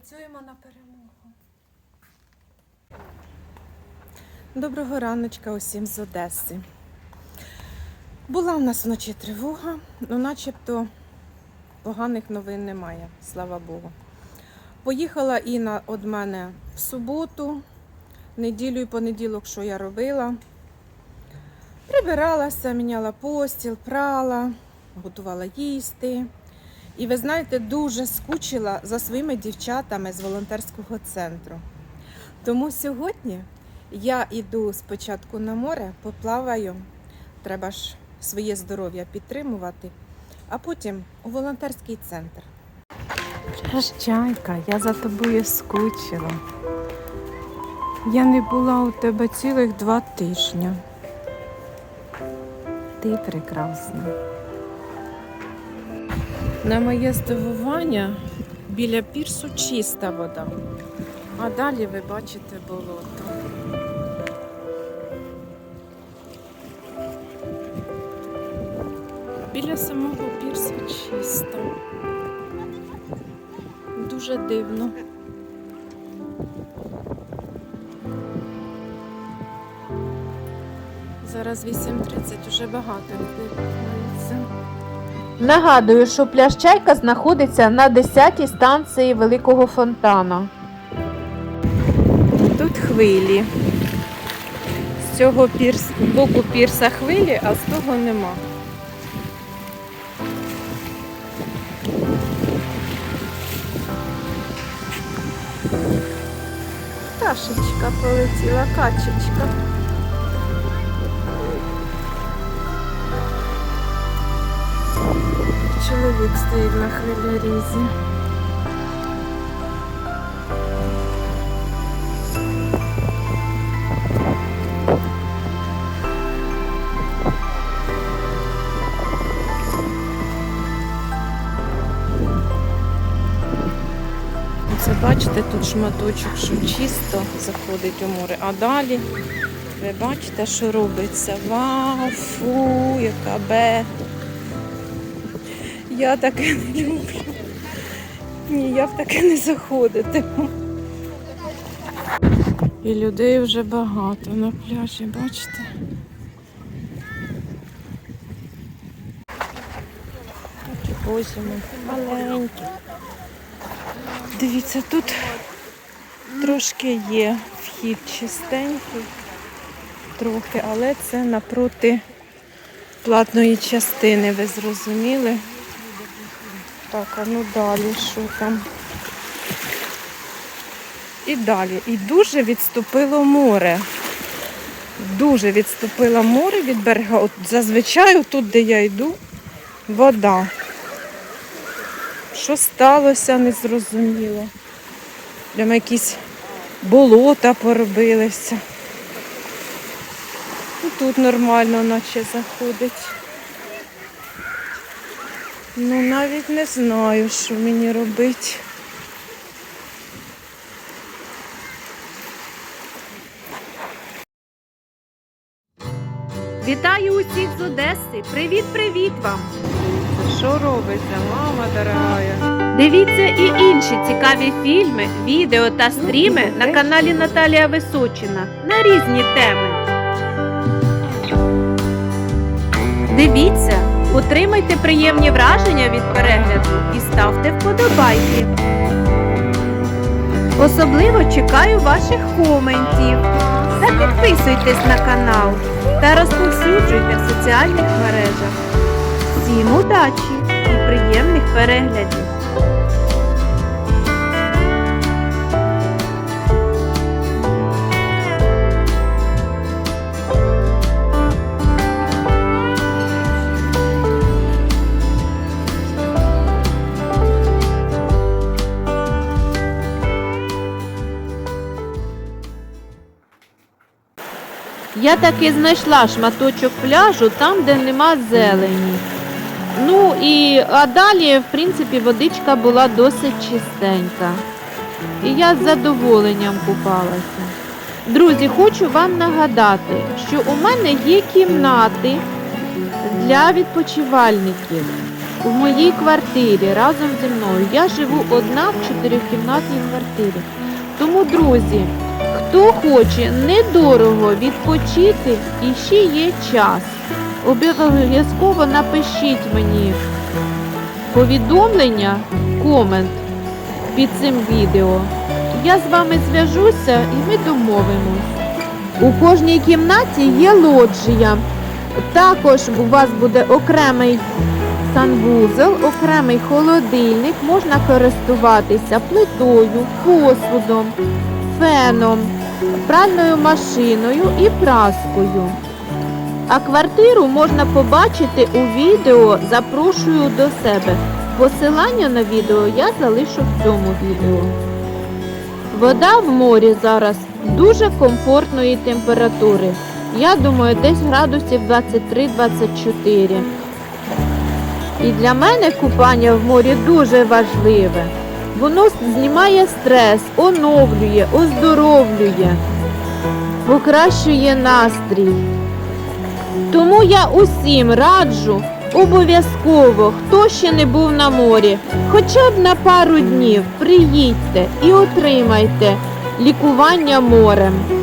Працюємо на перемогу. Доброго раночка усім з Одеси. Була в нас вночі тривога, ну начебто поганих новин немає, слава Богу. Поїхала Інна від мене в суботу, неділю і понеділок, що я робила. Прибиралася, міняла постіл, прала, готувала їсти. І ви знаєте, дуже скучила за своїми дівчатами з волонтерського центру. Тому сьогодні я йду спочатку на море, поплаваю. Треба ж своє здоров'я підтримувати, а потім у волонтерський центр. Прощайка, я за тобою скучила. Я не була у тебе цілих два тижні. Ти прекрасна. На моє здивування біля пірсу чиста вода, а далі ви бачите болото. Біля самого пірсу чисто. Дуже дивно. Зараз 8.30, уже багато людей. Нагадую, що пляж Чайка знаходиться на 10-й станції Великого фонтана. Тут хвилі. З цього пірс, боку пірса хвилі, а з того нема. Пташечка полетіла, качечка. Чоловік стоїть на хвилярізі. Це бачите, тут шматочок, що чисто заходить у море. А далі ви бачите, що робиться. Вау, фу, яка бе. Я таке не люблю. Ні, я в таке не заходитиму. І людей вже багато на пляжі, бачите? Такі позіми маленькі. Дивіться, тут трошки є вхід чистенький, трохи, але це напроти платної частини, ви зрозуміли. Так, а ну далі, що там? І далі. І дуже відступило море. Дуже відступило море від берега. От зазвичай тут, де я йду, вода. Що сталося, не зрозуміло. Прямо якісь болота поробилися. І тут нормально наче заходить. Ну навіть не знаю, що мені робити. Вітаю усіх з Одеси! Привіт-привіт вам! Що робиться, мама дорогая? Дивіться і інші цікаві фільми, відео та стріми на каналі Наталія Височина на різні теми. Дивіться, отримайте приємні враження від перегляду і ставте вподобайки. Особливо чекаю ваших коментів. Та підписуйтесь на канал та розповсюджуйте в соціальних мережах. Всім удачі і приємних переглядів! Я таки знайшла шматочок пляжу там, де нема зелені. Ну і а далі, в принципі, водичка була досить чистенька. І я з задоволенням купалася. Друзі, хочу вам нагадати, що у мене є кімнати для відпочивальників. в моїй квартирі разом зі мною. Я живу одна в чотирикімнатній квартирі. Тому, друзі, хто хоче недорого відпочити і ще є час, обов'язково напишіть мені повідомлення, комент під цим відео. Я з вами зв'яжуся і ми домовимось. У кожній кімнаті є лоджія. Також у вас буде окремий санвузол, окремий холодильник, можна користуватися плитою, посудом, феном, пральною машиною і праскою. А квартиру можна побачити у відео Запрошую до себе. Посилання на відео я залишу в цьому відео. Вода в морі зараз дуже комфортної температури. Я думаю, десь градусів 23-24. І для мене купання в морі дуже важливе. Воно знімає стрес, оновлює, оздоровлює, покращує настрій. Тому я усім раджу обов'язково, хто ще не був на морі, хоча б на пару днів приїдьте і отримайте лікування морем.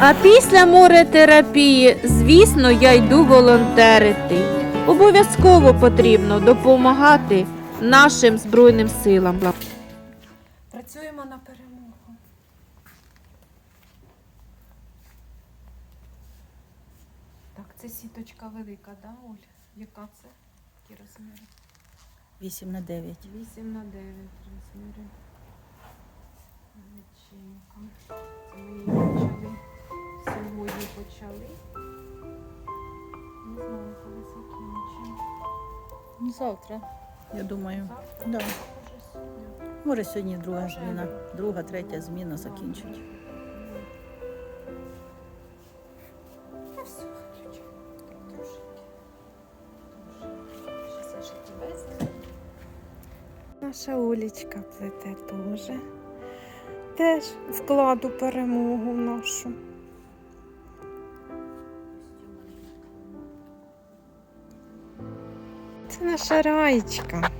А після моретерапії, звісно, я йду волонтерити. Обов'язково потрібно допомагати нашим Збройним силам. Працюємо на перемогу. Так, це сіточка велика, да, Оль? Яка це? Які розміри? 8 на 9. 8 на 9 розміри. Це ми її почали. Сьогодні почали. Не знаю, коли закінчимо. Ну, Завтра, я думаю. Завтра? Да. Може сьогодні. Може сьогодні друга зміна, друга, третя зміна закінчить. Я все включу. Трошки. Щас я ще тебе зніму. Наша Олічка плете теж. Теж вкладу перемогу в нашу. Наша раєчка.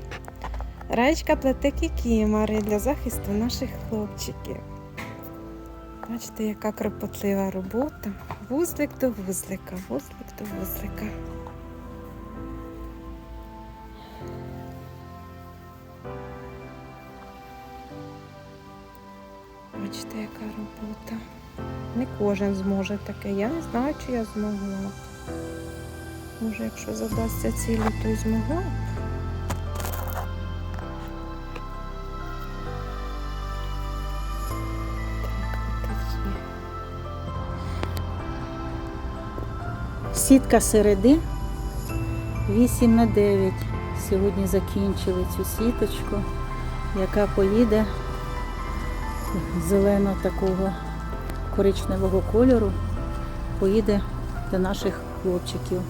Раєчка плете кікімари для захисту наших хлопчиків. Бачите, яка кропотлива робота. Вузлик до вузлика, вузлик до вузлика. Бачите, яка робота. Не кожен зможе таке. Я не знаю, чи я змогла. Може, якщо задасться цілі, то й є. Сітка середи 8 на 9. Сьогодні закінчили цю сіточку, яка поїде зелено такого коричневого кольору, поїде до наших хлопчиків.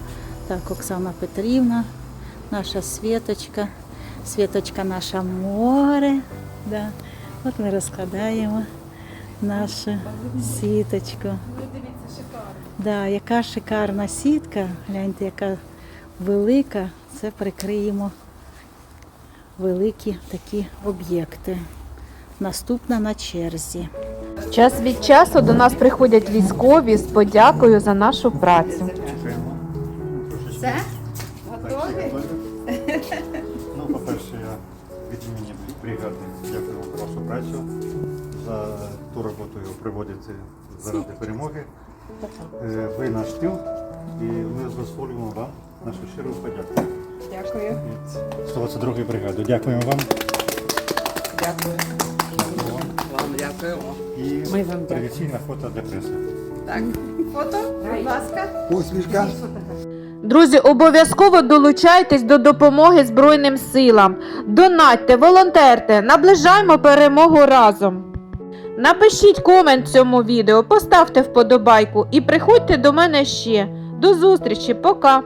Так, Оксана Петрівна, наша Світочка, Світочка наша море. Да. От ми розкладаємо нашу сіточку. Да, яка шикарна сітка. Гляньте, яка велика. Це прикриємо великі такі об'єкти. Наступна на черзі. Час від часу до нас приходять військові з подякою за нашу працю. Все? Готові? Ну, по-перше, я від імені бригади дякую вам за вашу працю, за ту роботу, яку приводите заради перемоги. Е, Ви наш тил, і ми дозволюємо вам нашу щиру подяку Дякую. від 122 бригади. Дякуємо вам. Дякую. Дякую вам. Вам дякуємо. І Ми вам традиційне фото для преси. Так. Фото, будь ласка. Усмішка. Друзі, обов'язково долучайтесь до допомоги Збройним силам. Донатьте, волонтерте, наближаймо перемогу разом. Напишіть комент цьому відео, поставте вподобайку і приходьте до мене ще. До зустрічі, пока!